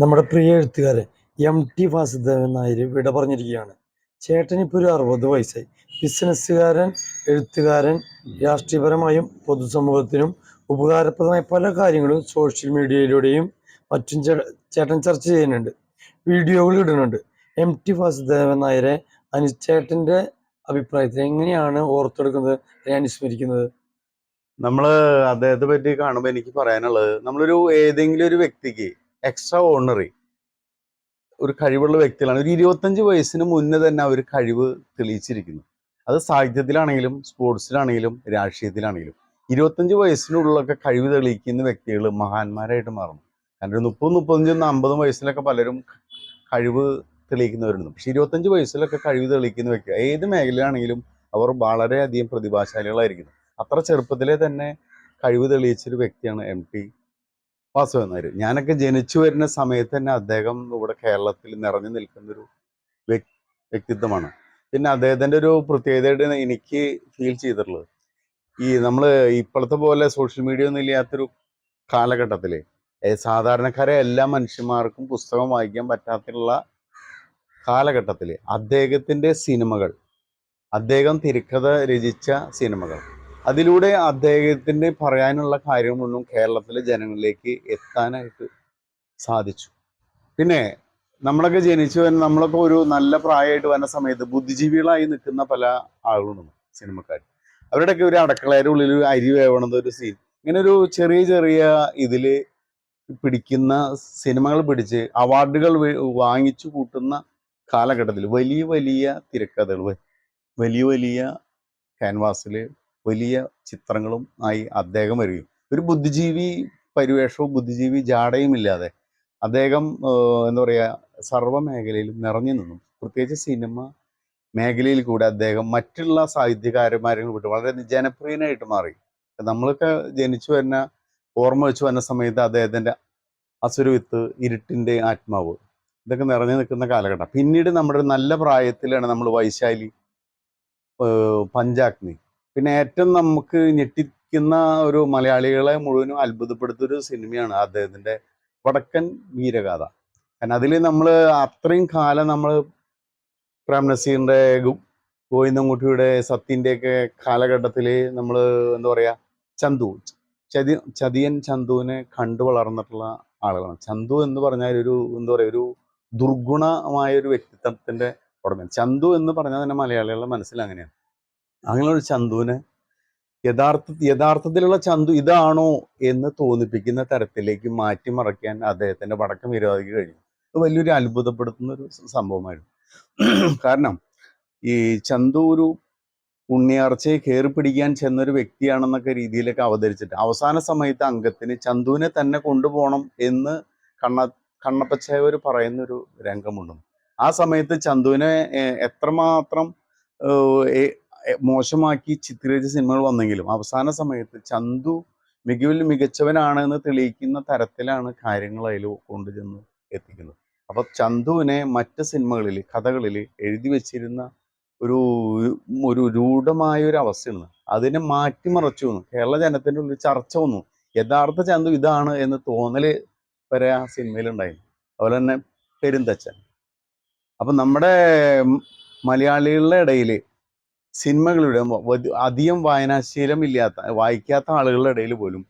നമ്മുടെ പ്രിയ എഴുത്തുകാരൻ M T Vasudevan Nair വിട പറഞ്ഞിരിക്കുകയാണ്. ചേട്ടൻ ഇപ്പോൾ ഒരു അറുപത് വയസ്സായി. ബിസിനസ്സുകാരൻ എഴുത്തുകാരൻ രാഷ്ട്രീയപരമായും പൊതുസമൂഹത്തിനും ഉപകാരപ്രദമായ പല കാര്യങ്ങളും സോഷ്യൽ മീഡിയയിലൂടെയും മറ്റും ചേട്ടൻ ചർച്ച ചെയ്യുന്നുണ്ട്. വീഡിയോകൾ ഇടുന്നുണ്ട്. എം ടി വാസുദേവൻ നായരെ അനുചേട്ടന്റെ അഭിപ്രായത്തിൽ എങ്ങനെയാണ് ഓർത്തെടുക്കുന്നത് അനുസ്മരിക്കുന്നത്? നമ്മൾ അദ്ദേഹത്തെ പറ്റി കാണുമ്പോൾ എനിക്ക് പറയാനുള്ളത് നമ്മളൊരു ഏതെങ്കിലും ഒരു വ്യക്തിക്ക് എക്സ്ട്രാ ഓർഡിനറി ഒരു കഴിവുള്ള വ്യക്തികളാണ്. ഒരു ഇരുപത്തഞ്ച് വയസ്സിന് മുന്നേ തന്നെ അവർ കഴിവ് തെളിയിച്ചിരിക്കുന്നു. അത് സാഹിത്യത്തിലാണെങ്കിലും സ്പോർട്സിലാണെങ്കിലും രാഷ്ട്രീയത്തിലാണെങ്കിലും. ഇരുപത്തഞ്ച് വയസ്സിനുള്ളിലൊക്കെ കഴിവ് തെളിയിക്കുന്ന വ്യക്തികൾ മഹാന്മാരായിട്ട് മാറുന്നു. കാരണം മുപ്പത് മുപ്പത്തഞ്ചും അമ്പതും വയസ്സിലൊക്കെ പലരും കഴിവ് തെളിയിക്കുന്നവരുണ്ട്. പക്ഷെ ഇരുപത്തഞ്ച് വയസ്സിലൊക്കെ കഴിവ് തെളിയിക്കുന്ന വ്യക്തി ഏത് മേഖലയിലാണെങ്കിലും അവർ വളരെയധികം പ്രതിഭാശാലികളായിരിക്കുന്നു. അത്ര ചെറുപ്പത്തിലെ തന്നെ കഴിവ് തെളിയിച്ചൊരു വ്യക്തിയാണ് എം ടി വാസുദേവൻ നായർ ഞാനൊക്കെ ജനിച്ചു വരുന്ന സമയത്ത് തന്നെ അദ്ദേഹം ഇവിടെ കേരളത്തിൽ നിറഞ്ഞു നിൽക്കുന്ന ഒരു വ്യക്തിത്വമാണ്. പിന്നെ അദ്ദേഹത്തിന്റെ ഒരു പ്രത്യേകതയായിട്ട് എനിക്ക് ഫീൽ ചെയ്തിട്ടുള്ളത്. ഈ നമ്മൾ ഇപ്പോഴത്തെ പോലെ സോഷ്യൽ മീഡിയ ഒന്നും ഇല്ലാത്തൊരു കാലഘട്ടത്തിൽ സാധാരണക്കാരെ എല്ലാ മനുഷ്യന്മാർക്കും പുസ്തകം വായിക്കാൻ പറ്റാത്തുള്ള കാലഘട്ടത്തിൽ അദ്ദേഹത്തിന്റെ സിനിമകൾ അദ്ദേഹം തിരക്കഥ രചിച്ച സിനിമകൾ അതിലൂടെ അദ്ദേഹത്തിന് പറയാനുള്ള കാര്യങ്ങളൊന്നും കേരളത്തിലെ ജനങ്ങളിലേക്ക് എത്താനായിട്ട് സാധിച്ചു. പിന്നെ നമ്മളൊക്കെ ജനിച്ചു വരുന്ന നമ്മളൊക്കെ ഒരു നല്ല പ്രായമായിട്ട് വരുന്ന സമയത്ത് ബുദ്ധിജീവികളായി നിൽക്കുന്ന പല ആളുകളുണ്ട് സിനിമക്കാർ അവരുടെയൊക്കെ ഒരു അടക്കളയുടെ ഉള്ളിൽ അരി വേവണത് ഒരു സീൻ ഇങ്ങനെ ഒരു ചെറിയ ചെറിയ ഇതിൽ പിടിക്കുന്ന സിനിമകൾ പിടിച്ച് അവാർഡുകൾ വാങ്ങിച്ചു കൂട്ടുന്ന കാലഘട്ടത്തിൽ വലിയ വലിയ തിരക്കഥകൾ വലിയ വലിയ ക്യാൻവാസിൽ വലിയ ചിത്രങ്ങളും ആയി അദ്ദേഹം വരികയും. ഒരു ബുദ്ധിജീവി പരിവേഷവും ബുദ്ധിജീവി ജാടയും ഇല്ലാതെ അദ്ദേഹം എന്താ പറയുക സർവ നിറഞ്ഞു നിന്നു. പ്രത്യേകിച്ച് സിനിമ മേഖലയിൽ കൂടെ അദ്ദേഹം മറ്റുള്ള സാഹിത്യകാരന്മാരെ വിട്ട് വളരെ ജനപ്രിയനായിട്ട് മാറി. നമ്മളൊക്കെ ജനിച്ചു വരുന്ന ഓർമ്മ വെച്ച് വന്ന സമയത്ത് അദ്ദേഹത്തിന്റെ അസുരവിത്ത് ഇരുട്ടിന്റെ ആത്മാവ് ഇതൊക്കെ നിറഞ്ഞു നിൽക്കുന്ന കാലഘട്ടം. പിന്നീട് നമ്മുടെ നല്ല പ്രായത്തിലാണ് നമ്മൾ വൈശാലി പഞ്ചാഗ്നി. പിന്നെ ഏറ്റവും നമുക്ക് ഞെട്ടിക്കുന്ന ഒരു മലയാളികളെ മുഴുവനും അത്ഭുതപ്പെടുത്തിയ ഒരു സിനിമയാണ് അദ്ദേഹത്തിന്റെ വടക്കൻ വീരഗാഥ. കാരണം അതിൽ നമ്മൾ അത്രയും കാലം നമ്മൾ പ്രേം നസീറിന്റെ ഗു- ഗോവിന്ദൻകുട്ടിയുടെ സത്യന്റെ ഒക്കെ കാലഘട്ടത്തിൽ നമ്മൾ എന്താ പറയാ ചന്തു ചതി ചതിയൻ ചന്തുവിനെ കണ്ടു വളർന്നിട്ടുള്ള ആളുകളാണ്. ചന്തു എന്ന് പറഞ്ഞാൽ ഒരു എന്താ പറയുക ഒരു ദുർഗുണമായ ഒരു വ്യക്തിത്വത്തിന്റെ ഉടമ ചന്തു എന്ന് പറഞ്ഞാൽ തന്നെ മലയാളികളുടെ മനസ്സിൽ അങ്ങനെയാണ്. അങ്ങനെ ഒരു ചന്തുവിനെ യഥാർത്ഥ യഥാർത്ഥത്തിലുള്ള ചന്തു ഇതാണോ എന്ന് തോന്നിപ്പിക്കുന്ന തരത്തിലേക്ക് മാറ്റിമറയ്ക്കാൻ അദ്ദേഹത്തിന്റെ വടക്കം വിരോധിക്ക് കഴിഞ്ഞു. അത് വലിയൊരു അത്ഭുതപ്പെടുത്തുന്ന ഒരു സംഭവമായിരുന്നു. കാരണം ഈ ചന്തു ഒരു ഉണ്ണിയാർച്ചയെ കയറി പിടിക്കാൻ ചെന്നൊരു വ്യക്തിയാണെന്നൊക്കെ രീതിയിലൊക്കെ അവതരിച്ചിട്ട് അവസാന സമയത്ത് അംഗത്തിന് ചന്തുവിനെ തന്നെ കൊണ്ടുപോകണം എന്ന് കണ്ണ കണ്ണപ്പച്ചയവർ പറയുന്നൊരു രംഗമുണ്ട്. ആ സമയത്ത് ചന്തുവിനെ എത്രമാത്രം മോശമാക്കി ചിത്രീകരിച്ച സിനിമകൾ വന്നെങ്കിലും അവസാന സമയത്ത് ചന്തു മികവിൽ മികച്ചവനാണ് എന്ന് തെളിയിക്കുന്ന തരത്തിലാണ് കാര്യങ്ങൾ അതിൽ കൊണ്ടുചെന്ന് എത്തിക്കുന്നത്. അപ്പൊ ചന്തുവിനെ മറ്റ് സിനിമകളിൽ കഥകളിൽ എഴുതി വെച്ചിരുന്ന ഒരു ഒരു രൂഢമായ ഒരു അവസ്ഥയാണ്. അതിനെ മാറ്റിമറച്ചു വന്നു. കേരള ജനത്തിന്റെ ഉള്ളിൽ ചർച്ച വന്നു. യഥാർത്ഥ ചന്തു ഇതാണ് എന്ന് തോന്നൽ വരെ ആ സിനിമയിൽ ഉണ്ടായിരുന്നു അതുപോലെ തന്നെ പെരുന്തച്ചൻ. അപ്പൊ നമ്മുടെ മലയാളികളുടെ ഇടയിൽ സിനിമകളുടെ വ- അധികം വായനാശീലം ഇല്ലാത്ത വായിക്കാത്ത ആളുകളുടെ ഇടയിൽ പോലും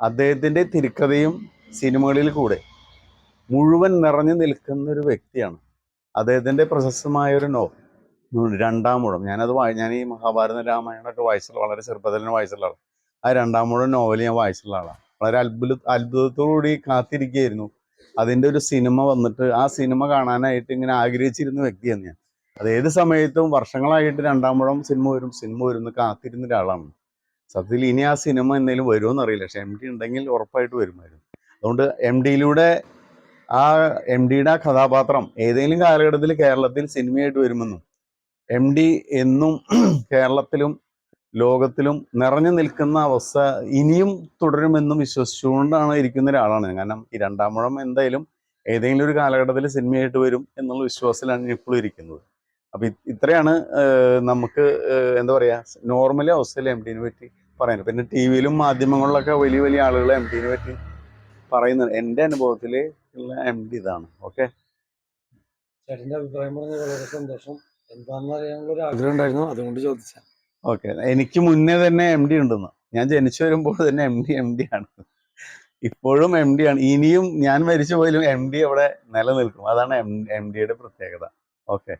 അദ്ദേഹത്തിന്റെ തിരക്കഥയും സിനിമകളിൽ കൂടെ മുഴുവൻ നിറഞ്ഞു നിൽക്കുന്ന ഒരു വ്യക്തിയാണ്. അദ്ദേഹത്തിന്റെ പ്രശസ്തമായ ഒരു നോവൽ രണ്ടാം മുഴം. ഞാനത് വായി ഞാൻ ഈ മഹാഭാരത രാമായണമൊക്കെ വായിച്ചുള്ള വളരെ ചെറുപ്പത്തിൽ വായിച്ചുള്ള ആളാണ്. ആ രണ്ടാം മുഴം നോവൽ ഞാൻ വായിച്ചുള്ള ആളാണ്. വളരെ അത്ഭുത അത്ഭുതത്തോടുകൂടി കാത്തിരിക്കുകയായിരുന്നു. അതിന്റെ ഒരു സിനിമ വന്നിട്ട് ആ സിനിമ കാണാനായിട്ട് ഇങ്ങനെ ആഗ്രഹിച്ചിരുന്ന വ്യക്തിയാണ് ഞാൻ. അത് ഏത് സമയത്തും വർഷങ്ങളായിട്ട് രണ്ടാം മുഴം സിനിമ വരും സിനിമ വരും എന്ന് കാത്തിരുന്ന ഒരാളാണ്. സത്യത്തിൽ ഇനി ആ സിനിമ എന്തെങ്കിലും വരുമോ എന്നറിയില്ല പക്ഷെ എം ഡി ഉണ്ടെങ്കിൽ ഉറപ്പായിട്ട് വരുമായിരുന്നു. അതുകൊണ്ട് എം ഡിയിലൂടെ ആ എം ഡിയുടെ ആ കഥാപാത്രം ഏതെങ്കിലും കാലഘട്ടത്തിൽ കേരളത്തിൽ സിനിമയായിട്ട് വരുമെന്നും എം ഡി എന്നും കേരളത്തിലും ലോകത്തിലും നിറഞ്ഞു നിൽക്കുന്ന അവസ്ഥ ഇനിയും തുടരുമെന്നും വിശ്വസിച്ചുകൊണ്ടാണ് ഇരിക്കുന്ന ഒരാളാണ്. കാരണം ഈ രണ്ടാം മുഴം എന്തായാലും ഏതെങ്കിലും ഒരു കാലഘട്ടത്തിൽ സിനിമയായിട്ട് വരും എന്നുള്ള വിശ്വാസത്തിലാണ് ഇപ്പോഴും ഇരിക്കുന്നത്. അപ്പൊ ഇത്രയാണ് നമുക്ക് എന്താ പറയാ നോർമലി അവസ്ഥയിൽ എം ഡിനെ പറ്റി പറയുന്നത്. പിന്നെ ടി വിയിലും മാധ്യമങ്ങളിലൊക്കെ വലിയ വലിയ ആളുകൾ എം ഡിനെ പറ്റി പറയുന്നത്. എന്റെ അനുഭവത്തിൽ ഉള്ള എം ഡി ഇതാണ്. ഓക്കെ? ചേട്ടന്റെ അഭിപ്രായം പറഞ്ഞ വളരെ സന്തോഷം. എന്താണെന്ന് അറിയാനുള്ള ഒരു ആഗ്രഹം ഉണ്ടായിരുന്നു. അതുകൊണ്ട് ചോദിച്ചാൽ ഓക്കെ. എനിക്ക് മുന്നേ തന്നെ എം ഡി ഉണ്ടെന്ന്. ഞാൻ ജനിച്ചു വരുമ്പോൾ തന്നെ എം ഡി എം ഡി ആണ്. ഇപ്പോഴും എം ഡി ആണ്. ഇനിയും ഞാൻ മരിച്ചു പോയാലും എം ഡി അവിടെ നിലനിൽക്കും. അതാണ് എം എം ഡിയുടെ പ്രത്യേകത. ഓക്കെ?